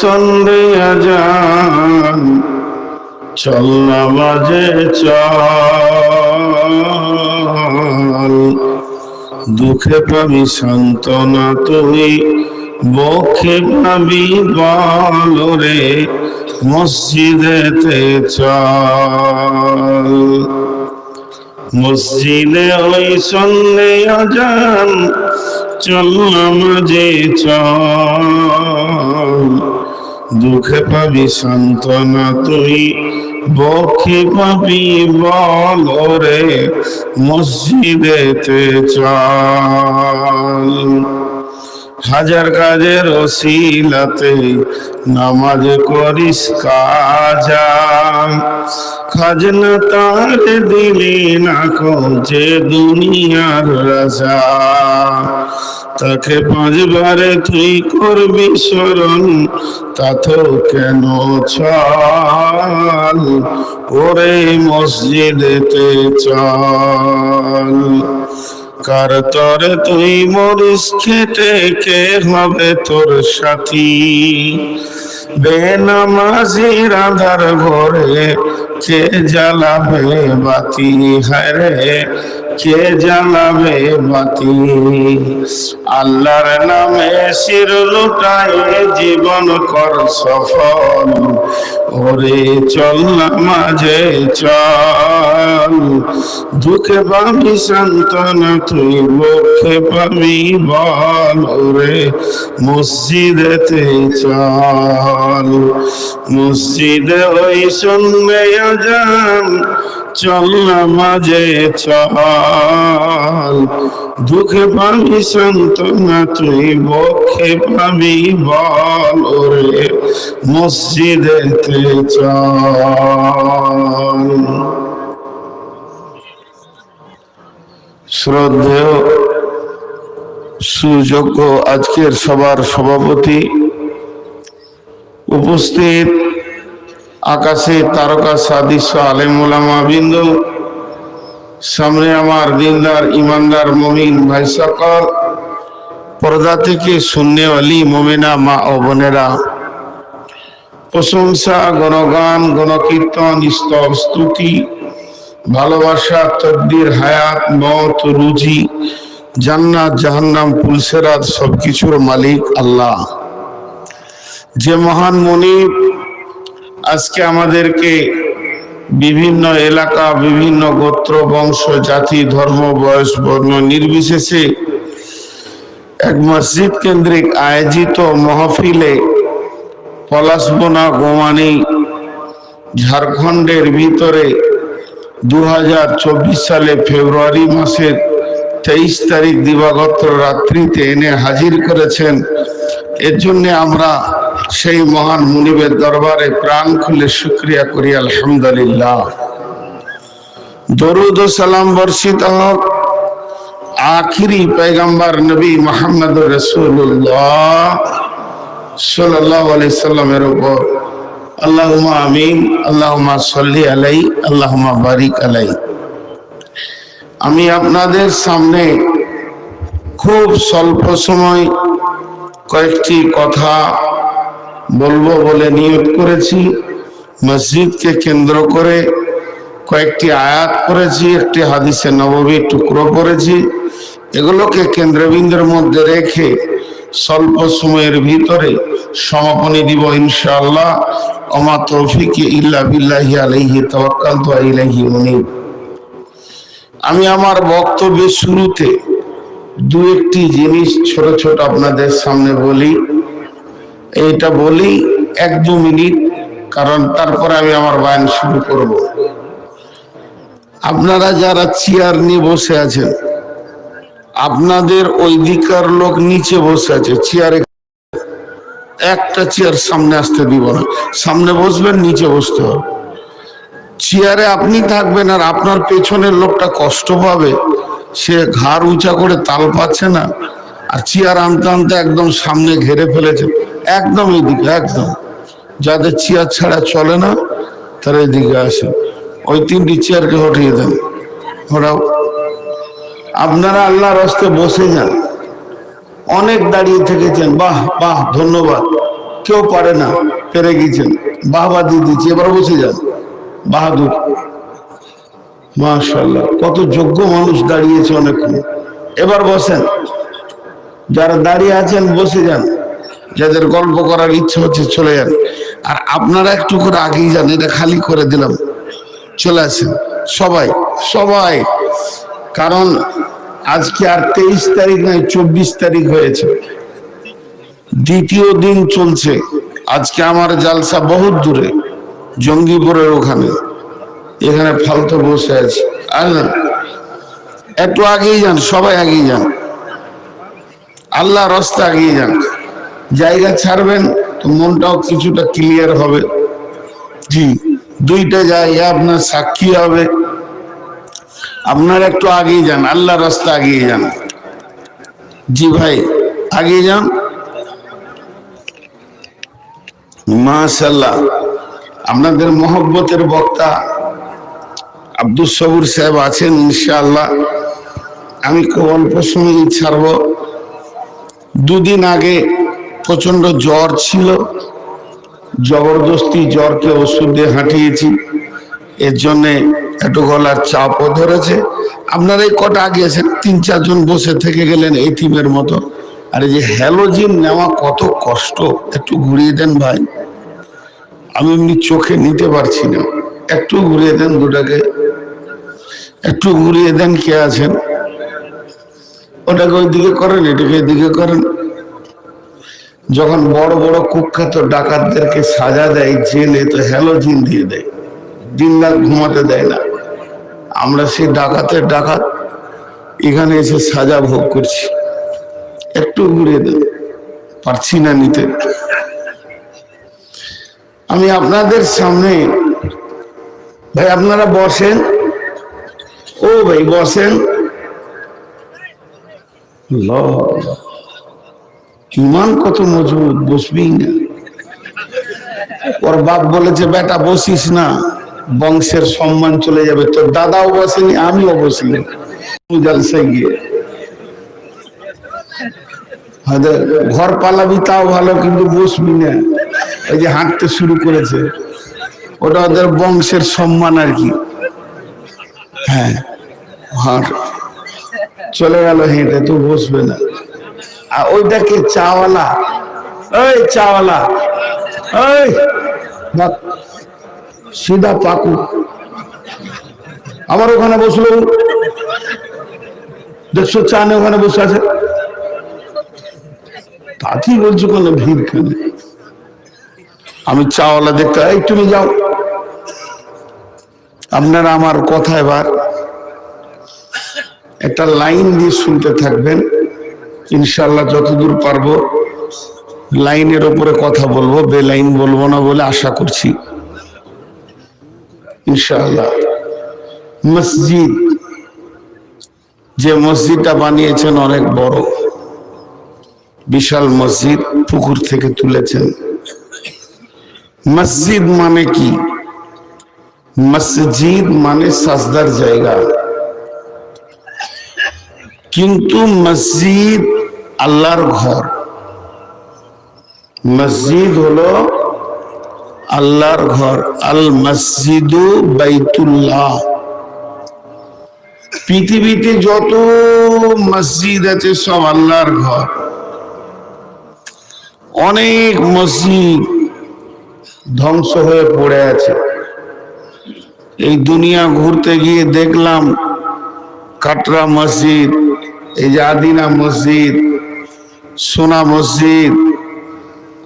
সন্দেয়া যান চল নামাজে চল। দুঃখে পাবি সান্ত্বনা তুই, বক্ষে পাবি বল রে, মসজিদেতে চল। মসজিদে ওই সন্ধ্যে আজান, চল নামাজে চল। দুঃখে পাবি সান্ত্বনা তুই, বক্ষে পাবি বল রে মসজিদেতে চল। হাজার কাজের ওসিলাতে নামাজ করিস কাজা। খাজনা তার দিলি না যে দুনিয়ার রাজা। তাকে পাঁচবারে তুই করবি স্মরণ তাতেও কেন চাল? ওরে মসজিদেতে চল। কার তরে তুই মরিস খেটে, কে হবে তোর সাথী? বেনামাজি রাধার ঘরে কে জ্বালাবে বাতি? হারে কে জ্বালাবে বাতি আল্লাহর নামে শির লুটায় জীবন কর সফল। ওরে চল মাঝে চল। দুঃখে পাবি, সান্ত্বনা তুই, মুখে পাবি বল। ওরে মসজিদেতে চল। মসজিদে ওই শুনবে আজান। চল মাঝে চল। দুঃখে পাবি সান্ত্বনা, তুই বক্ষে পাবি বল ওরে শ্রদ্ধেয়, সুযোগ্য আজকের সবার সভাপতি উপস্থিত আকাশে তারকা সাদৃশ্য আলেমুলামা বিন্দু। সামনে আমার দিনদার, ইমানদার মমিন ভাই সকল, পর্দা থেকে শূন্যওয়ালি মমিনা মা ও বোনেরা। প্রশংসা, গণগান, গণকীর্তন, স্তব স্তুতি, ভালোবাসা, তকদির, হায়াত, মত, রুজি, জান্নাত, জাহান্নাম, পুলসেরাত সবকিছুর মালিক আল্লাহ। যে মহান মনিব আজকে আমাদেরকে বিভিন্ন এলাকা, বিভিন্ন গোত্র, বংশ, জাতি, ধর্ম, বয়স, বর্ণ নির্বিশেষে এক মসজিদ কেন্দ্রিক আয়োজিত মহফিলে পলাশবোনা গোমানি ঝাড়খণ্ডের ভিতরে দু হাজার চব্বিশ সালে ফেব্রুয়ারি মাসের তেইশ তারিখ দিবাগত রাত্রিতে এনে হাজির করেছেন। এর জন্য আমরা সেই মহান মুনিবের দরবারে প্রাণ খুলে শুক্রিয়া করি, আলহামদুলিল্লাহ। দরুদ সালাম বর্ষিত হোক। আখিরি পেগম্বর নবী মোহাম্মদ রসুল্লাহ সাল্লামের উপর। আল্লাহুমা আমিন আল্লাহুমা সাল্লি আলাই আল্লাহমা বারিক আলাই। আমি আপনাদের সামনে খুব স্বল্প সময় কয়েকটি কথা বলব বলে নিয়োগ করেছি। মসজিদকে কেন্দ্র করে কয়েকটি আয়াত করেছি, একটি হাদিসে নববী টুকরো করেছি। এগুলোকে কেন্দ্রবিন্দুর মধ্যে রেখে স্বল্প সময়ের ভিতরে সমাপনী দিব ইনশাআল্লাহ। অমা তৌফিক ইল্লা বিল্লাহি আলাইহি তাওয়াক্কালতু ইলাইহি মুনিব। আমি আমার বক্তব্যের শুরুতে দু একটি জিনিস ছোট ছোট আপনাদের সামনে বলি। এইটা বলি এক দু মিনিট, কারণ তারপরে আমি আমার বায়ান শুরু করব। আপনারা যারা চেয়ার নিয়ে বসে আছেন, আপনাদের ওই দিকার লোক নিচে বসে আছে, চেয়ারে একটা চেয়ার সামনে আসতে দিব না। সামনে বসবেন, নিচে বসতে হবে। চেয়ারে আপনি থাকবেন আর আপনার পেছনের লোকটা কষ্ট পাবে, সে ঘাড় উঁচা করে তাল পাচ্ছে না, আর চেয়ার আনতে আনতে একদম সামনে ঘেরে ফেলেছে। একদম এদিকে, একদম। যাদের চেয়ার ছাড়া চলে না, তারা এদিকে আসে। ওই তিনটি চেয়ারকে হটিয়ে দেন। ওরাও। আপনারা আল্লাহর রাস্তে বসে যান। অনেক দাঁড়িয়ে থেকেছেন। বাহ বাহ, ধন্যবাদ। কেউ পারে না, পেরে গেছেন। বাহবা দিয়ে দিচ্ছি। এবার বসে যান। বাহাদুর। মাশাল্লাহ কত যোগ্য মানুষ দাঁড়িয়েছে অনেকক্ষণ। এবার বসেন। যারা দাঁড়িয়ে আছেন, বসে যান। যাদের গল্প করার ইচ্ছা হচ্ছে চলে যান। আর আপনারা একটু করে আগেই যান, এটা খালি করে দিলাম। চলে আসেন। সবাই সবাই। কারণ আজকে আর তেইশ তারিখ নয়, চব্বিশ তারিখ হয়েছে। দ্বিতীয় দিন চলছে। আজকে আমার জালসা বহুত দূরে, জঙ্গিপুরের ওখানে। এখানে ফালতু বসে আছে। আর না, একটু আগেই যান, সবাই আগেই যান। আল্লাহ রাস্তা আগিয়ে যান। জায়গা ছাড়বেন তো মনটাও কিছুটা ক্লিয়ার হবে। জি। দুইটা জায়গা আপনার সাক্ষী হবে। আপনার একটু আগিয়ে যান আল্লাহ রাস্তা আগিয়ে যান। জি ভাই আগিয়ে যান। মাশাল্লাহ আপনাদের মহব্বতের বক্তা আব্দুল সবুর সাহেব আছেন ইনশাআল্লাহ। আমি খুব অল্প সময় ছাড়ব। দুদিন আগে প্রচণ্ড জ্বর ছিল। জবরদস্তি জ্বরকে ওষুধ দিয়ে হাঁটিয়েছি। এর জন্যে একটু গলার চাপও ধরেছে। আপনারা এই কটা আগে আছেন তিন, চারজন বসে থেকে গেলেন এই টিমের মতো। আর এই যে হ্যালোজিন নেওয়া কত কষ্ট। একটু ঘুরিয়ে দেন ভাই। আমি এমনি চোখে নিতে পারছি না। একটু ঘুরিয়ে দেন দুটাকে। একটু ঘুরিয়ে দেন কে আছেন? ওটাকে ওই দিকে করেন, এটাকে এদিকে করেন। যখন বড় বড় কুখ্যাত ডাকাতদেরকে সাজা দেয় জেলে তো হ্যালোজিন দিয়ে দেয়। দিন রাত ঘুমাতে দেয় না। আমরা সেই ডাকাতের ডাকাত এখানে এসে সাজা ভোগ করছি। একটু ঘুরে দেন পারছি না নিতে। আমি আপনাদের সামনে ভাই আপনারা বসেন। ও ভাই বসেন। আল্লাহ, ইমান কত মজবুত বসবি না। ওর বাপ বলেছে বেটা, বসিস না, বংশের সম্মান চলে যাবে। তোর দাদাও বসেনি, আমিও বসিনি। গিয়ে। ঘর পালাবি তাও ভালো, কিন্তু বসবি না। ওই যে হাঁটতে শুরু করেছে। ওটা ওদের বংশের সম্মান আর কি। হ্যাঁ চলে গেল হেঁটে, তো বসবে না। আর ওইটাকে চাওয়ালা। ওই চাওয়ালা। ওই সিধা পাকু। আমার ওখানে বসল। দেখছ, চানে ওখানে বসে আছে। তাতেই বলছো কেন ভিড় কেন? আমি চাওয়ালা দেখতে, এই তুমি যাও। আপনারা আমার কথা এবার একটা লাইন দিয়ে শুনতে থাকবেন। ইনশাল্লাহ যতদূর পারব, লাইনের ওপরে কথা বলব, বেলাইন বলব না বলে আশা করছি। ইনশাল্লাহ মসজিদ, যে মসজিদটা বানিয়েছেন অনেক বড়। বিশাল মসজিদ, পুকুর থেকে তুলেছেন। মসজিদ মানে কি? মসজিদ মানে সাজদার জায়গা। কিন্তু মসজিদ আল্লাহর ঘর। মসজিদ হলো আল্লাহর ঘর। আল মসজিদু বাইতুল্লাহ। পৃথিবীতে যত মসজিদ আছে সব আল্লাহর ঘর। অনেক মসজিদ ধ্বংস হয়ে পড়ে আছে। এই দুনিয়া ঘুরতে গিয়ে দেখলাম কাটরা মসজিদ, এই যে আদিনা মসজিদ সোনা মসজিদ,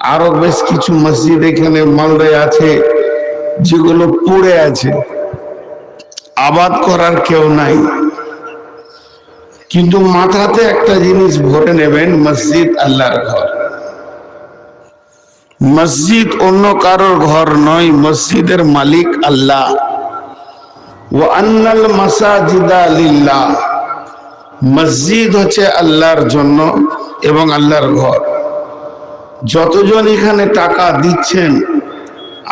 আরও বেশ কিছু মসজিদ এখানে মালদায় আছে, যেগুলো পড়ে আছে। আবাদ করার কেউ নাই। কিন্তু মাথাতে একটা জিনিস ভরে নেবেন, মসজিদ আল্লাহর ঘর। মসজিদ অন্য কারোর ঘর নয়, মসজিদের মালিক আল্লাহ। ও আন্নাল মাসাজিদা লিল্লাহ। মসজিদ হচ্ছে আল্লাহর জন্য। এবং আল্লাহর ঘর। যতজন এখানে টাকা দিচ্ছেন,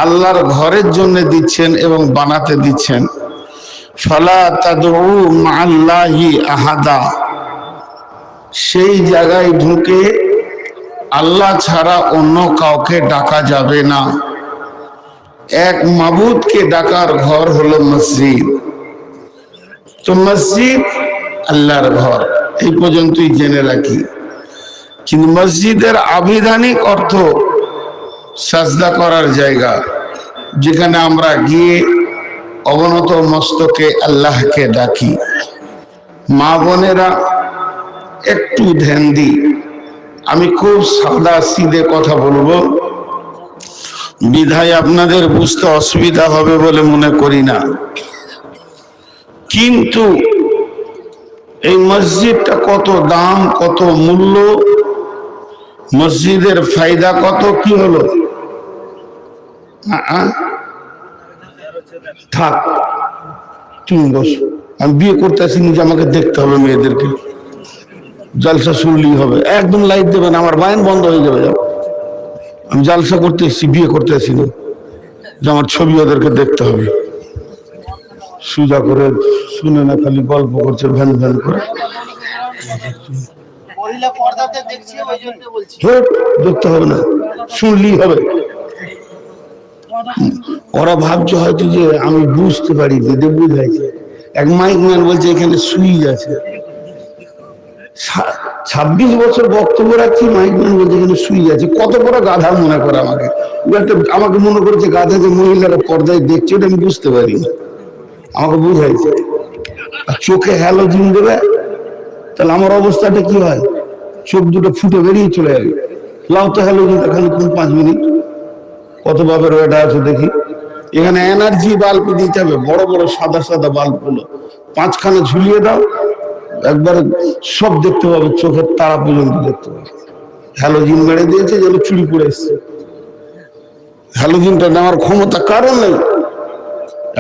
আল্লাহর ঘরের জন্য দিচ্ছেন এবং বানাতে দিচ্ছেন, ফালা তাদু আল্লাহি আহাদা। সেই জায়গায় ঢুকে আল্লাহ ছাড়া অন্য কাউকে ডাকা যাবে না। এক মাবুদকে ডাকার ঘর হলো মসজিদ। তো মসজিদ আল্লাহর ঘর, এই পর্যন্তই জেনে রাখি। কিন্তু মসজিদের আবিধানিক অর্থ সাজদা করার জায়গা, যেখানে আমরা গিয়ে অবনত মস্তকে আল্লাহকে ডাকি। মা বোনেরা একটু ধ্যান দিই। আমি খুব সাদা সিধে কথা বলব। বিধায় আপনাদের বুঝতে অসুবিধা হবে বলে মনে করি না। কিন্তু এই মসজিদটা কত দাম, কত মূল্য মসজিদের ফায়দা কত? কি হলো? থাক, তুমি বস। আমি বিয়ে করতে আসিনি যে আমাকে দেখতে হবে মেয়েদেরকে। জলসা শুনলেই হবে। একদম লাইট দেবেন আমার বায়ন বন্ধ হয়ে যাবে। আমি জালসা করতে এসেছি, বিয়ে করতে আসিনি। যে আমার ছবি ওদেরকে দেখতে হবে। সুজা করে শুনে না, খালি গল্প করছে, ভ্যান ভ্যান করে। দেখতে হবে না, শুনলেই হবে। ওরা ভাবছে হয়তো যে আমি বুঝতে পারি যে বুঝাইছে। এক মাইক ম্যান বলছে, এখানে সুইচ আছে। ছাব্বিশ বছর বক্তব্য রাখছি, মাইক ম্যান বলছে, এখানে সুইচ আছে। কত বড় গাধা মনে করে আমাকে। একটা, আমাকে মনে করেছে গাধা যে মহিলারা পর্দায় দেখছে ওটা আমি বুঝতে পারি না আমাকে বুঝাইছে। চোখে হ্যালোজিন দেবে তাহলে আমার অবস্থাটা কি হয়? চোখ দুটো ফুটে বেরিয়ে চলে যাবে। লাউ তো হ্যালোজিন খালি কোন পাঁচ মিনিট? কত ভাবের ওটা আছে দেখি। এখানে এনার্জি বাল্ব দিতে হবে, বড় বড় সাদা সাদা বাল্বগুলো। পাঁচখানা ঝুলিয়ে দাও, একবার সব দেখতে পাবে, চোখের তারা পর্যন্ত দেখতে পাবে। হ্যালোজিন মেরে দিয়েছে যেন চুরি করে এসছে। হ্যালোজিনটা নেওয়ার ক্ষমতা কারণ নেই।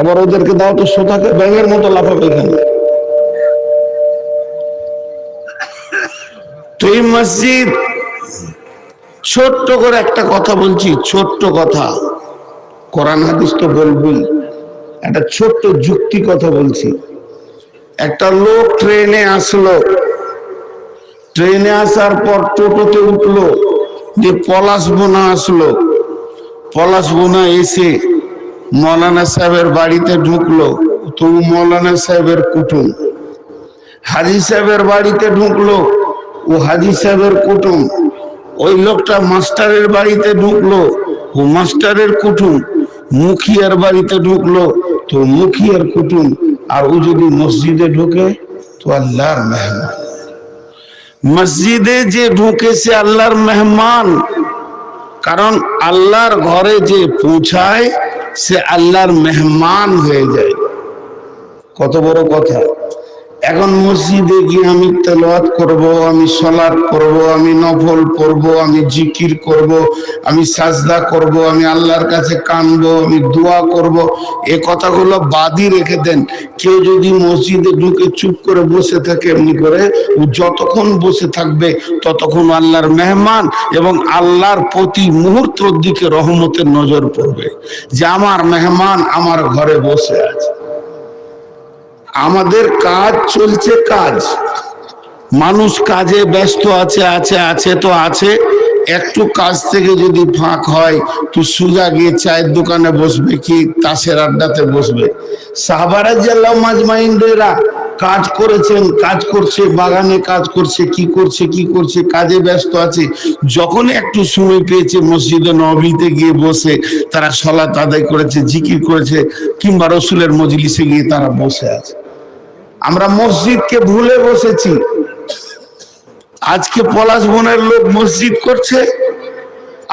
এবার ওদেরকে দাও তো সোতাকে, ব্যাঙের মতো লাফাবে এখানে। এই মসজিদ। ছোট্ট করে একটা কথা বলছি, ছোট্ট কথা। কোরআন হাদিস তো বলবই। একটা ছোট্ট যুক্তি কথা বলছি। একটা লোক ট্রেনে আসলো। ট্রেনে আসার পর টোটোতে উঠল যে পলাশ বোনা আসলো। পলাশ বোনা এসে মৌলানা সাহেবের বাড়িতে ঢুকলো। তো মৌলানা সাহেবের কুটুম। হাজি সাহেবের বাড়িতে ঢুকলো। ও হাজি সাহেবের কুটুম। ওই লোকটা মাস্টারের বাড়িতে ঢুকলো, ও মাস্টারের কুটুম। মুখিয়ার বাড়িতে ঢুকলো, তো মুখিয়ার কুটুম। আর ও যদি মসজিদে ঢুকে, তো আল্লাহর মেহমান। মসজিদে যে ঢুকে সে আল্লাহর মেহমান। কারণ আল্লাহর ঘরে যে পৌঁছায়, সে আল্লাহর মেহমান হয়ে যায়। কত বড় কথা। এখন মসজিদে গিয়ে আমি তেলাওয়াত করব, আমি সলাৎ করব আমি নফল পড়ব, আমি জিকির করব, আমি সাজদা করব, আমি আল্লাহর কাছে কানব, আমি দোয়া করব। এ কথাগুলো বাদই রেখে দেন। কেউ যদি মসজিদে ঢুকে চুপ করে বসে থাকে, এমনি করে যতক্ষণ বসে থাকবে, ততক্ষণ আল্লাহর মেহমান এবং আল্লাহর প্রতি মুহূর্তর দিকে রহমতের নজর পড়বে যে আমার মেহমান আমার ঘরে বসে আছে। আমাদের কাজ চলছে কাজ। মানুষ কাজে ব্যস্ত আছে আছে আছে তো আছে। একটু কাজ থেকে যদি ফাঁক হয়, তো সুজা গিয়ে চায়ের দোকানে বসবে কি? তাসের আড্ডাতে বসবে। সাহাবারাজ্লাহ মাজমাইন্দ্রেরা কাজ করেছেন, কাজ করছে, বাগানে কাজ করছে, কি করছে কি করছে, কাজে ব্যস্ত আছে। যখন একটু সময় পেয়েছে, মসজিদে নবীতে গিয়ে বসে তারা সলাত আদায় করেছে, জিকির করেছে, কিংবা রসুলের মজলিসে গিয়ে তারা বসে আছে। আমরা মসজিদকে ভুলে বসেছি। আজকে পলাশ বনের লোক মসজিদ করছে,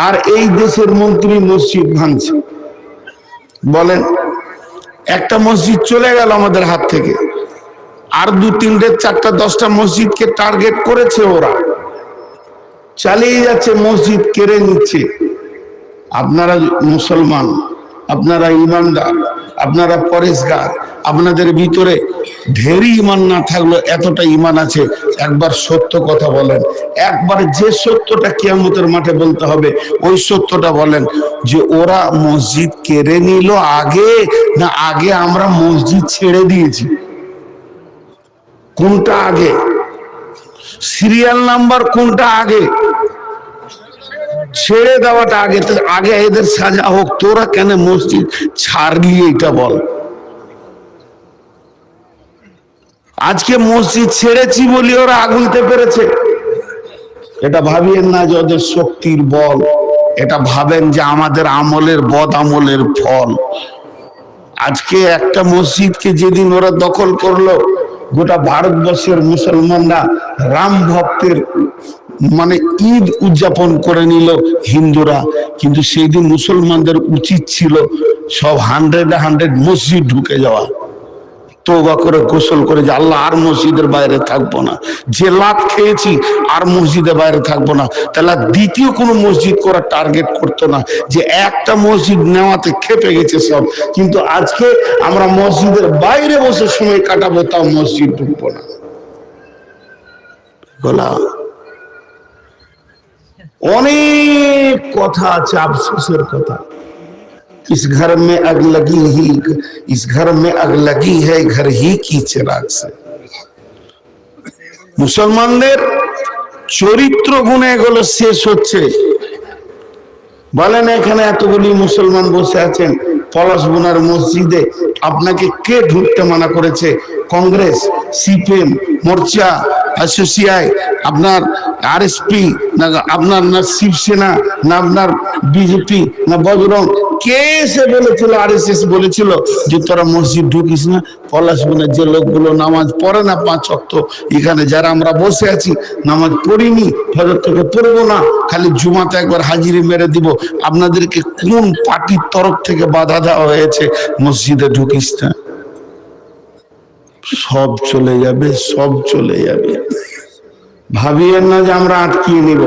আর এই দেশের মন্ত্রী মসজিদ ভাঙছে। বলেন, একটা মসজিদ চলে গেল আমাদের হাত থেকে। আর দু তিনটে, চারটা, দশটা মসজিদকে টার্গেট করেছে ওরা। চালিয়ে যাচ্ছে মসজিদ, কেড়ে নিচ্ছে। আপনারা মুসলমান, আপনারা ইমানদার, আপনারা পরেশগার, আপনাদের ভিতরে ঢেরি ইমান না থাকল এতটা ইমান আছে, একবার সত্য কথা বলেন। একবার যে সত্যটা কিয়ামতের মাঠে বলতে হবে, ওই সত্যটা বলেন যে ওরা মসজিদ কেড়ে নিল আগে, না আগে আমরা মসজিদ ছেড়ে দিয়েছি? কোনটা আগে? সিরিয়াল নাম্বার কোনটা আগে? ছেড়ে দেওয়াটা আগে আগে এদের সাজা হোক, তোরা কেন মসজিদ ছাড়লি এটা বল? আজকে মসজিদ ছেড়েছি বলি ওরা আগুনতে পেরেছে। এটা ভাবিয়েন না যে ওদের শক্তির বল, এটা ভাবেন যে আমাদের আমলের বদ আমলের ফল। আজকে একটা মসজিদকে যেদিন ওরা দখল করল গোটা ভারতবর্ষের মুসলমানরা রাম ভক্তের মানে ঈদ উদযাপন করে নিল হিন্দুরা। কিন্তু সেই দিন মুসলমানদের উচিত ছিল সব হান্ড্রেড হান্ড্রেড মসজিদ ঢুকে যাওয়া। তোবা করে গোসল করে যে আল্লাহ আর মসজিদের বাইরে থাকব না। যে লাভ খেয়েছি আর মসজিদের বাইরে থাকব না। তাহলে দ্বিতীয় কোনো মসজিদ করার টার্গেট করতো না যে একটা মসজিদ নেওয়াতে খেপে গেছে সব। কিন্তু আজকে আমরা মসজিদের বাইরে বসে সময় কাটাবো, তাও মসজিদ ঢুকবো না। অনেক কথা আছে, আফসোসের কথা। इस घर में अग लगी ही इस घर में अग लगी है घर ही की चिराग से মুসলমানদের চরিত্র গুণে এগুলো শেষ হচ্ছে বলেন এখানে এতগুলি মুসলমান বসে আছেন পলাশবোনার মসজিদে আপনাকে কে ঢুকতে মানা করেছে কংগ্রেস সিপিএম মোর্চা অ্যাসোসিয়াই আপনার আরএসপি না আপনার না শিবসেনা না আপনার বিজেপি না বজরং কে এসে বলেছিল, আরএসএস বলেছিল যে তোরা মসজিদ ঢুকিস না? পলাশবনের যে লোকগুলো নামাজ পড়ে না পাঁচ অক্ত এখানে যারা আমরা বসে আছি, নামাজ পড়িনি, ফজর থেকে পড়ব না, খালি জুমাতে একবার হাজিরি মেরে দিব। আপনাদেরকে কোন পার্টির তরফ থেকে বাধা দেওয়া হয়েছে? মসজিদে ঢুকিস না। সব চলে যাবে, সব চলে যাবে। ভাবিয়েন না যে আমরা আটকিয়ে নিব।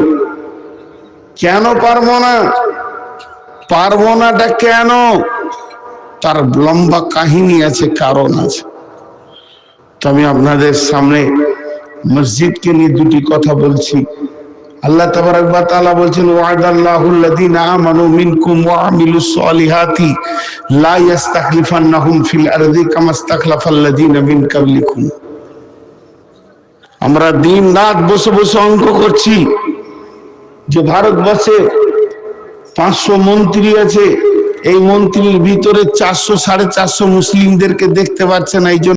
কেন পারব না? পারব নাটা কেন? তার লম্বা কাহিনী আছে, কারণ আছে। তো আমি আপনাদের সামনে মসজিদকে নিয়ে দুটি কথা বলছি। আল্লাহ তাবারাক ওয়া তাআলা বলছেন ওয়াদাল্লাহুল্লাযীনা আমানু মিনকুম ওয়া আমিলুস সলিহাতি লা ইস্তাখলিফান্নাহুম ফিল আরদি কামা ইস্তাখলাফাল্লাযীনা মিন ক্বাবলিকুম। আমরা দিন রাত বসে বসে অঙ্ক করছি যে ভারতবর্ষে পাঁচশো মন্ত্রী আছে। এই মন্ত্রীর ভিতরে চারশো সাড়ে চারশো মুসলিমদেরকে দেখতে পাচ্ছে না এই